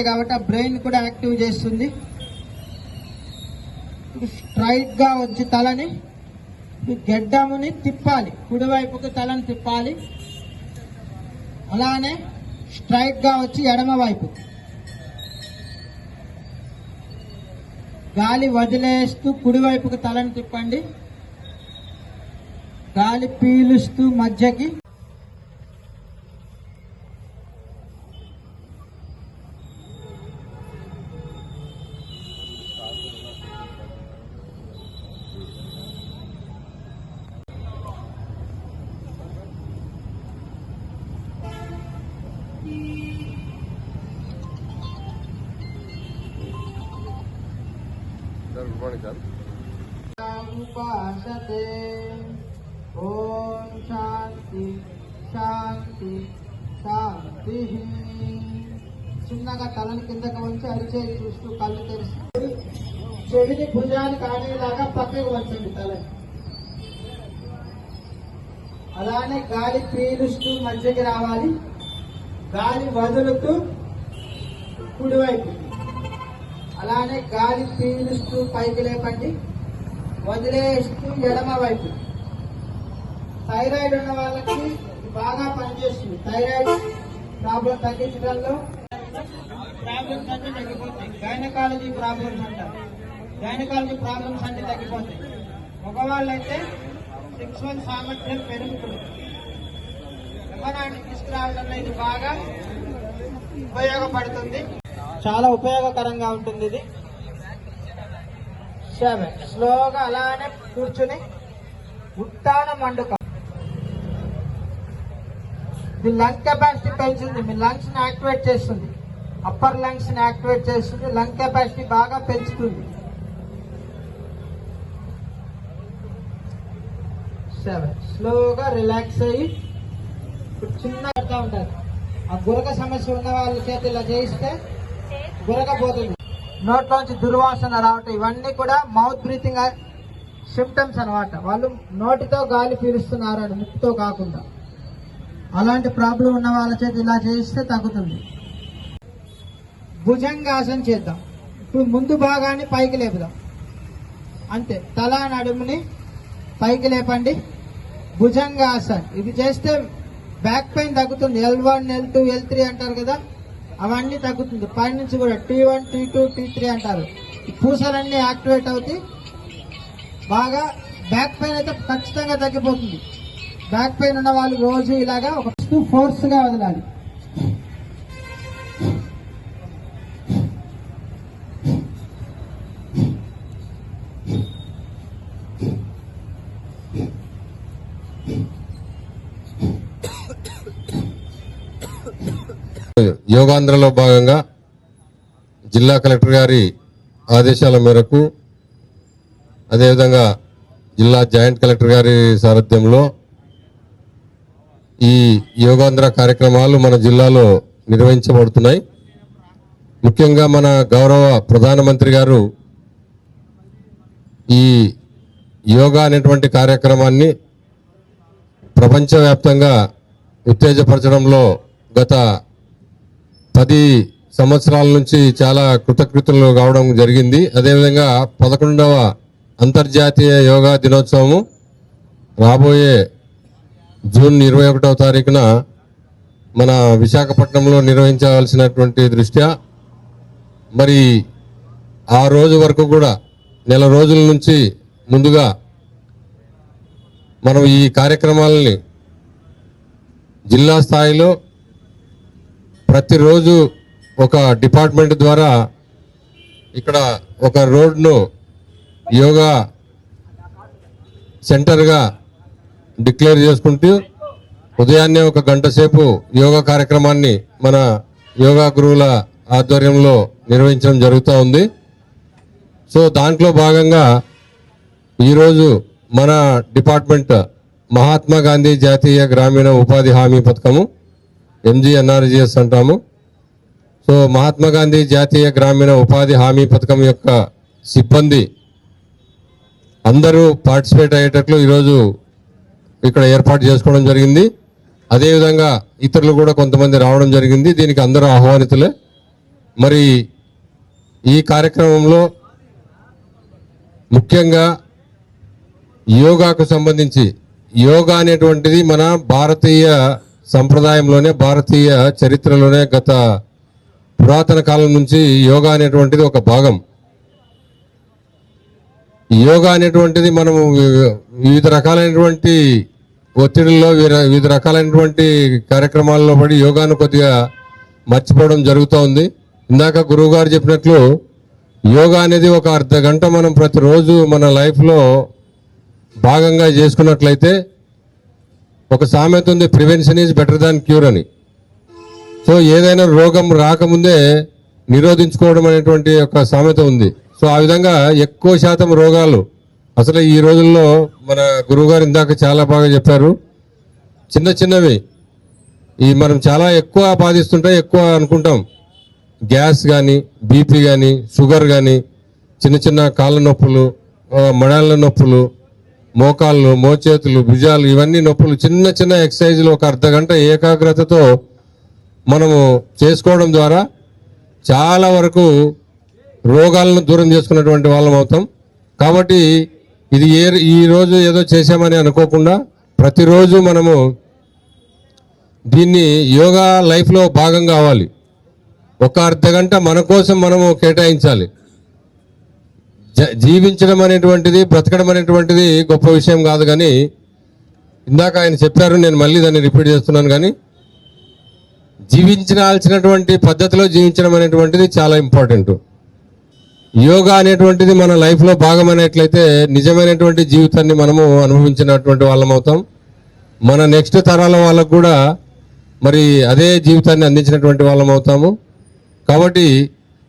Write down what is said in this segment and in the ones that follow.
కాబట్టి ఆ బ్రెయిన్ కూడా యాక్టివ్ చేస్తుంది. స్ట్రైట్గా వచ్చి తలని గడ్డముని తిప్పాలి. కుడివైపుకి తలని తిప్పాలి. అలానే స్ట్రైట్గా వచ్చి ఎడమ వైపు గాలి వదిలేస్తూ కుడివైపుకి తలని తిప్పండి. గాలి పీలుస్తూ మధ్యకి సార్ గుడ్ మార్నింగ్ సార్. ఓం శాంతి శాంతి శాంతి. చిన్నగా తలని కిందకి వంచి అరిచేయి చూస్తూ కళ్ళు తెరిచి చెవిని భుజానికి ఆడేలాగా పక్కకు వంచండి తలని. అలానే గాలి పీలుస్తూ మధ్యకి రావాలి. గాలి వదులుతూ కుడివైపు. అలానే గాలి పీలుస్తూ పైకి లేపండి. వదిలేస్తూ ఎడమ వైపు. థైరాయిడ్ ఉన్న వాళ్ళకి బాగా పనిచేస్తుంది థైరాయిడ్ ప్రాబ్లం తగ్గించడంలో ప్రాబ్లమ్స్ అన్ని తగ్గిపోతాయి. గైనకాలజీ ప్రాబ్లమ్స్ అంటారు గైనకాలజీ ప్రాబ్లమ్స్ అంటే తగ్గిపోతాయి. మగవాళ్ళైతే సెక్సువల్ సామర్థ్యం పెరుగుతుంది. ఎవరాన్ని తీసుకురావడంలో ఇది బాగా ఉపయోగపడుతుంది. చాలా ఉపయోగకరంగా ఉంటుంది ఇది. సెవెన్ స్లోగా అలానే కూర్చుని ఉత్తాన మండుకం. మీ లంగ్ కెపాసిటీ పెంచుతుంది మీ లంగ్స్ని యాక్టివేట్ చేస్తుంది. అప్పర్ లంగ్స్ని యాక్టివేట్ చేస్తుంది. లంగ్ కెపాసిటీ బాగా పెంచుతుంది. సెవెన్ స్లోగా రిలాక్స్ అయ్యి చిన్న పెడతా ఉంటారు ఆ గురక సమస్య ఉన్న వాళ్ళ చేతి ఇలా చేయిస్తే విరగబోతుంది నోట్లోంచి దుర్వాసన రావటం ఇవన్నీ కూడా మౌత్ బ్రీతింగ్ సిమ్టమ్స్ అన్నమాట. వాళ్ళు నోటితో గాలి పీలుస్తున్నారని అని ముక్కుతో కాకుండా. అలాంటి ప్రాబ్లం ఉన్న వాళ్ళ చేతి ఇలా చేయిస్తే తగ్గుతుంది. భుజంగాసన చేద్దాం. ఇప్పుడు ముందు భాగాన్ని పైకి లేపుదాం. అంతే. తల నడుముని పైకి లేపండి. భుజంగాసన్. ఇది చేస్తే బ్యాక్ పెయిన్ తగ్గుతుంది. L one L two L three అంటారు కదా. అవన్నీ తగ్గుతుంది. పైనుంచి కూడా T one T two T three అంటారు. ఈ పూసలన్నీ యాక్టివేట్ అవుతాయి. బాగా బ్యాక్ పెయిన్ అయితే ఖచ్చితంగా తగ్గిపోతుంది. బ్యాక్ పెయిన్ ఉన్న వాళ్ళు రోజు ఇలాగా ఒక ఫోర్స్గా వదలాలి. యోగాంధ్రలో భాగంగా జిల్లా కలెక్టర్ గారి ఆదేశాల మేరకు అదేవిధంగా జిల్లా జాయింట్ కలెక్టర్ గారి సారథ్యంలో ఈ యోగాంధ్ర కార్యక్రమాలు మన జిల్లాలో నిర్వహించబడుతున్నాయి. ముఖ్యంగా మన గౌరవ ప్రధానమంత్రి గారు ఈ యోగా అనేటువంటి కార్యక్రమాన్ని ప్రపంచవ్యాప్తంగా ఉత్తేజపరచడంలో గత పది సంవత్సరాల నుంచి చాలా కృతకృతులు కావడం జరిగింది. అదేవిధంగా పదకొండవ అంతర్జాతీయ యోగా దినోత్సవము రాబోయే జూన్ ఇరవై ఒకటవ తారీఖున మన విశాఖపట్నంలో నిర్వహించవలసినటువంటి దృష్ట్యా మరి ఆ రోజు వరకు కూడా నెల రోజుల నుంచి ముందుగా మనం ఈ కార్యక్రమాలని జిల్లా స్థాయిలో ప్రతిరోజు ఒక డిపార్ట్మెంట్ ద్వారా ఇక్కడ ఒక రోడ్ను యోగా సెంటర్గా డిక్లేర్ చేసుకుంటూ ఉదయాన్నే ఒక గంట సేపు యోగా కార్యక్రమాన్ని మన యోగా గురువుల ఆధ్వర్యంలో నిర్వహించడం జరుగుతూ ఉంది. సో దాంట్లో భాగంగా ఈరోజు మన డిపార్ట్మెంట్ మహాత్మా గాంధీ జాతీయ గ్రామీణ ఉపాధి హామీ పథకము ఎంజీఎన్ఆర్జిఎస్ అంటాము. సో మహాత్మా గాంధీ జాతీయ గ్రామీణ ఉపాధి హామీ పథకం యొక్క సిబ్బంది అందరూ పార్టిసిపేట్ అయ్యేటట్లు ఈరోజు ఇక్కడ ఏర్పాటు చేసుకోవడం జరిగింది. అదేవిధంగా ఇతరులు కూడా కొంతమంది రావడం జరిగింది. దీనికి అందరూ ఆహ్వానితులే. మరి ఈ కార్యక్రమంలో ముఖ్యంగా యోగాకు సంబంధించి యోగా అనేటువంటిది మన భారతీయ సంప్రదాయంలోనే భారతీయ చరిత్రలోనే గత పురాతన కాలం నుంచి యోగా అనేటువంటిది ఒక భాగం. యోగా అనేటువంటిది మనము వివిధ రకాలైనటువంటి ఒత్తిడిలో వివిధ రకాలైనటువంటి కార్యక్రమాల్లో పడి యోగాను కొద్దిగా మర్చిపోవడం జరుగుతూ ఉంది. ఇందాక గురువుగారు చెప్పినట్లు యోగా అనేది ఒక అర్ధ గంట మనం ప్రతిరోజు మన లైఫ్లో భాగంగా చేసుకున్నట్లయితే ఒక సామెత ఉంది prevention is better than cure అని. సో ఏదైనా రోగం రాకముందే నిరోధించుకోవడం అనేటువంటి ఒక సామెత ఉంది. సో ఆ విధంగా ఎక్కువ శాతం రోగాలు అసలు ఈ రోజుల్లో మన గురువుగారు ఇందాక చాలా బాగా చెప్పారు. చిన్న చిన్నవి ఈ మనం చాలా ఎక్కువ బాధిస్తుంటే ఎక్కువ అనుకుంటాం. గ్యాస్ కానీ బీపీ కానీ షుగర్ కానీ చిన్న చిన్న కాళ్ళ నొప్పులు ఆ, మడాళ్ళ నొప్పులు మోకాళ్ళు మోచేతులు భుజాలు ఇవన్నీ నొప్పులు చిన్న చిన్న ఎక్సర్సైజ్లు ఒక అర్ధ గంట ఏకాగ్రతతో మనము చేసుకోవడం ద్వారా చాలా వరకు రోగాలను దూరం చేసుకున్నటువంటి వాళ్ళం అవుతాం. కాబట్టి ఇది ఏ ఈ రోజు ఏదో చేశామని అనుకోకుండా ప్రతిరోజు మనము దీన్ని యోగా లైఫ్లో భాగం కావాలి. ఒక అర్ధ గంట మన కోసం మనము కేటాయించాలి. జీవించడం అనేటువంటిది బ్రతకడం అనేటువంటిది గొప్ప విషయం కాదు కానీ ఇందాక ఆయన చెప్పారు నేను మళ్ళీ దాన్ని రిపీట్ చేస్తున్నాను కానీ జీవించాల్సినటువంటి పద్ధతిలో జీవించడం అనేటువంటిది చాలా ఇంపార్టెంట్. యోగా అనేటువంటిది మన లైఫ్లో భాగమైనట్లయితే నిజమైనటువంటి జీవితాన్ని మనము అనుభవించినటువంటి వాళ్ళం అవుతాం. మన నెక్స్ట్ తరాల వాళ్ళకు కూడా మరి అదే జీవితాన్ని అందించినటువంటి వాళ్ళం అవుతాము. కాబట్టి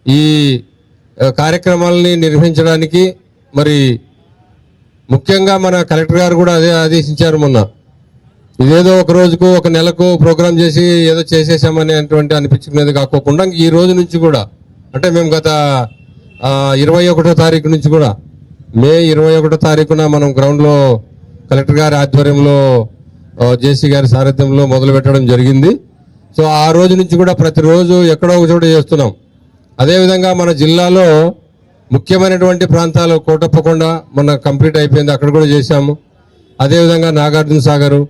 ఈ కార్యక్రమాలని నిర్వహించడానికి మరి ముఖ్యంగా మన కలెక్టర్ గారు కూడా అదే ఆదేశించారు మొన్న. ఇదేదో ఒక రోజుకు ఒక నెలకు ప్రోగ్రాం చేసి ఏదో చేసేసామనేటువంటి అనిపించుకునేది కాకోకుండా ఈ రోజు నుంచి కూడా అంటే మేము గత ఇరవై ఒకటో తారీఖు నుంచి కూడా మే ఇరవై ఒకటో తారీఖున మనం గ్రౌండ్లో కలెక్టర్ గారి ఆధ్వర్యంలో జేసీ గారి సారథ్యంలో మొదలు పెట్టడం జరిగింది. సో ఆ రోజు నుంచి కూడా ప్రతిరోజు ఎక్కడో ఒక చోట చేస్తున్నాం. అదేవిధంగా మన జిల్లాలో ముఖ్యమైనటువంటి ప్రాంతాలు కోటప్పకొండ మొన్న కంప్లీట్ అయిపోయింది అక్కడ కూడా చేశాము. అదేవిధంగా నాగార్జున సాగరు